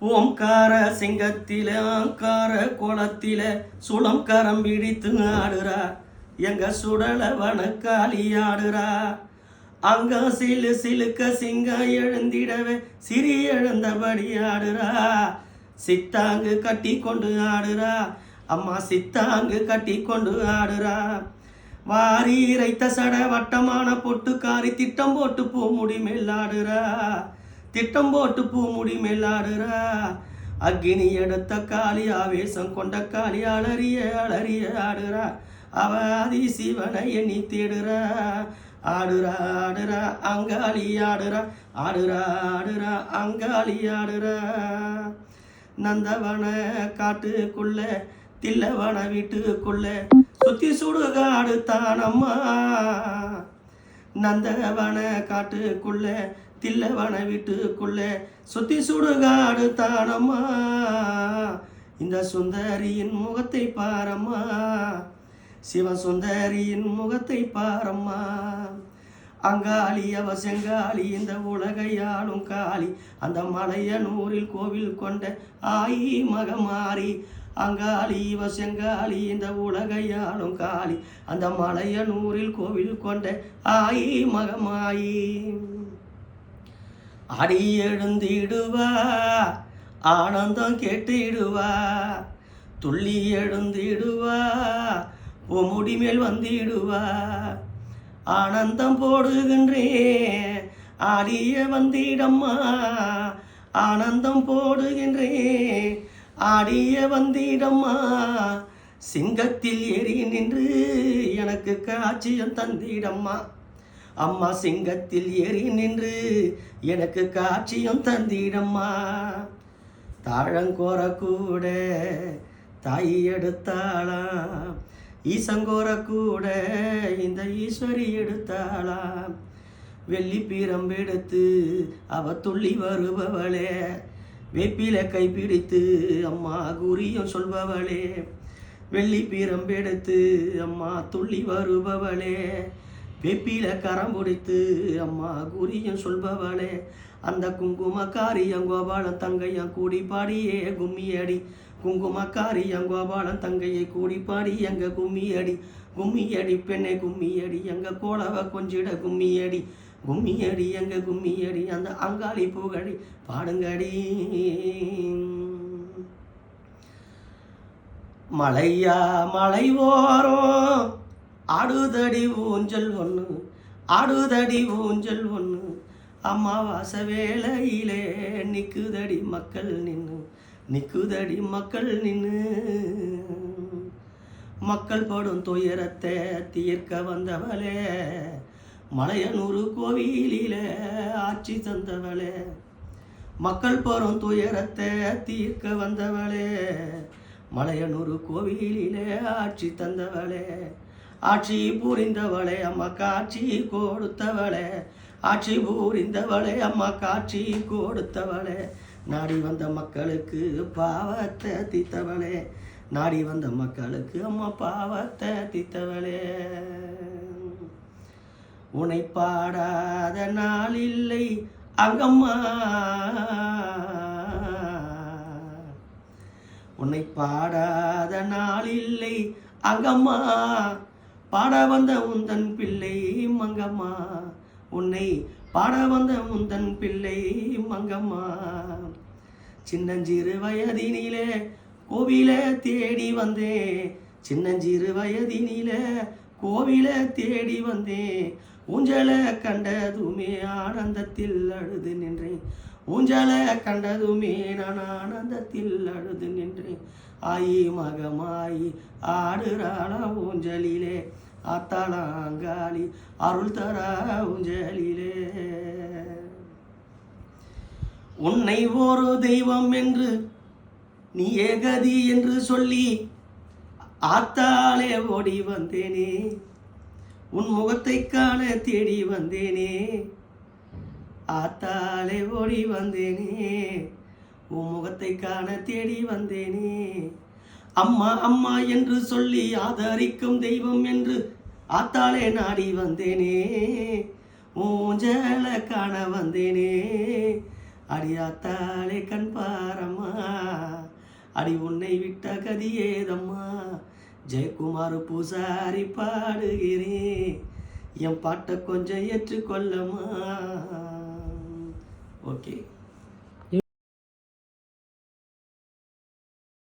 ஓம்கார சிங்கத்தில ஆங்கார குளத்தில சுளம் கரம் பிடித்து ஆடுறா. எங்க சுடல வனக்காளி ஆடுறா. அங்க சிலு சிலுக்க சிங்கம் எழுந்திடவே சிறி எழுந்தபடி ஆடுறா. சித்தாங்கு கட்டி கொண்டு ஆடுறா. அம்மா சித்தாங்கு கட்டி கொண்டு ஆடுறா. வாரி இறைத்த சட வட்டமான பொட்டுக்காரி திட்டம் போட்டு பூ முடி ஆடுறா. திட்டம் போட்டு பூ முடி மேலாடுறா. அக்னி எடுத்த காளி ஆவேசம் கொண்ட காளி அலறிய அலறிய ஆடுறா. அவ ஆதி சிவனை எண்ணி தேடுறா. ஆடுறா ஆடுறா அங்காளி ஆடுறா. ஆடுறா ஆடுறா அங்காளி ஆடுறா. நந்தவன காட்டுக்குள்ள தில்லவன வீட்டுக்குள்ள சுத்தி சுடுகாடு தானம்மா. நந்தவன காட்டுக்குள்ள தில்லவன வீட்டுக்குள்ளே சுத்தி சுடுகாடு தானம்மா. இந்த சுந்தரியின் முகத்தை பாரம்மா. சிவ சுந்தரியின் முகத்தை பாரம்மா. அங்காளி அவ செங்காளி இந்த உலகையாளும் காளி அந்த மலையனூரில் கோவில் கொண்ட ஆயி மகமாரி அங்காளி இவ செங்காளி இந்த உலகையாளும் காளி அந்த மலையனூரில் கோவில் கொண்ட ஆயி மகமாயி. அடி எழுந்திடுவா ஆனந்தம் கேட்டிடுவா. துள்ளி எழுந்திடுவா ஓ முடிமேல் வந்திடுவா. ஆனந்தம் போடுகின்றேன் ஆடிய வந்திடம்மா. ஆனந்தம் போடுகின்றேன் ஆடிய வந்திடம்மா. சிங்கத்தில் ஏறி நின்று எனக்கு காட்சியம் தந்திடம்மா. அம்மா சிங்கத்தில் ஏறி நின்று எனக்கு காட்சியும் தந்திடம்மா. தாழங்கோர கூட தாய் எடுத்தாளாம். ஈசங்கோர கூட இந்த ஈஸ்வரி எடுத்தாளாம். வெள்ளி பீரம்பெடுத்து அவ துள்ளி வருபவளே. வேப்பில கைப்பிடித்து அம்மா குறியும் சொல்பவளே. வெள்ளி பீரம்பெடுத்து அம்மா துள்ளி வருபவளே. வெப்பில கரம் பிடித்து அம்மா குறியும் சொல்பவளே அந்த குங்குமக்காரியம் கோபாலம் தங்கையம் கூடி பாடியே கும்மியடி. குங்குமக்காரியம் கோபாலம் தங்கையை கூடி பாடி எங்க கும்மியடி. கும்மியடி பெண்ணை கும்மியடி. எங்க கோலவ கொஞ்சிட கும்மியடி. கும்மியடி எங்க கும்மியடி. அந்த அங்காளி புகழி பாடுங்கடி. மலையா மலை ஓரம் ஆடுதடி ஊஞ்சல் ஒன்று ஆடுதடி ஊஞ்சல் ஒன்று அம்மாவாசை வேளையிலே நிக்குதடி மக்கள் நின்று நிக்குதடி மக்கள் நின்று மக்கள் படும் துயரத்தை தீர்க்க வந்தவளே மலையனூறு கோவிலில ஆட்சி தந்தவளே. மக்கள் படும் துயரத்தை தீர்க்க வந்தவளே மலையனூறு கோவிலிலே ஆட்சி தந்தவளே. ஆட்சி புரிந்தவளே அம்மா காட்சி கொடுத்தவளே. ஆட்சி புரிந்தவளே அம்மா காட்சி கொடுத்தவளே. நாடி வந்த மக்களுக்கு பாவத்தை தீத்தவளே நாடி வந்த மக்களுக்கு அம்மா பாவத்தை தீத்தவளே உனை பாடாத நாள் இல்லை அங்கம்மா. உன்னை பாடாத நாள் இல்லை அங்கம்மா. பாட வந்த உந்தன் பிள்ளை மங்கம்மா. உன்னை பாட வந்த உந்தன் பிள்ளை மங்கம்மா. சின்னஞ்சிறு வயதினிலே கோவில தேடி வந்தேன். சின்னஞ்சிறு வயதினில கோவில தேடி வந்தேன். ஊஞ்சலை கண்டதுமே ஆனந்தத்தில் அழுது நின்றேன். ஊஞ்சலை கண்டதுமே நான் ஆனந்தத்தில் அழுது நின்றேன். ஆயி மகமாயி ஆடுறாள ஊஞ்சலிலே ஆத்தாளாங்காளி அருள் தர ஊஞ்சலிலே. உன்னை ஒரு தெய்வம் என்று நீ ஏகதி என்று சொல்லி ஆத்தாளே ஓடி வந்தேனே. உன் முகத்தை காண தேடி வந்தேனே. ஆத்தாளே ஓடி வந்தேனே. உன் முகத்தை காண தேடி வந்தேனே. அம்மா அம்மா என்று சொல்லி ஆதரிக்கும் தெய்வம் என்று ஆத்தாளே நாடி வந்தேனே. ஊஞ்சல காண வந்தேனே. அடி ஆத்தாலே கண் பாரம்மா. அடி உன்னை விட்ட ஏதம்மா. ஜெயக்குமார் பூசாரி பாடுகிறேன் என் பாட்டை கொஞ்சம் ஏற்றுக்கொள்ளம்மா. okay.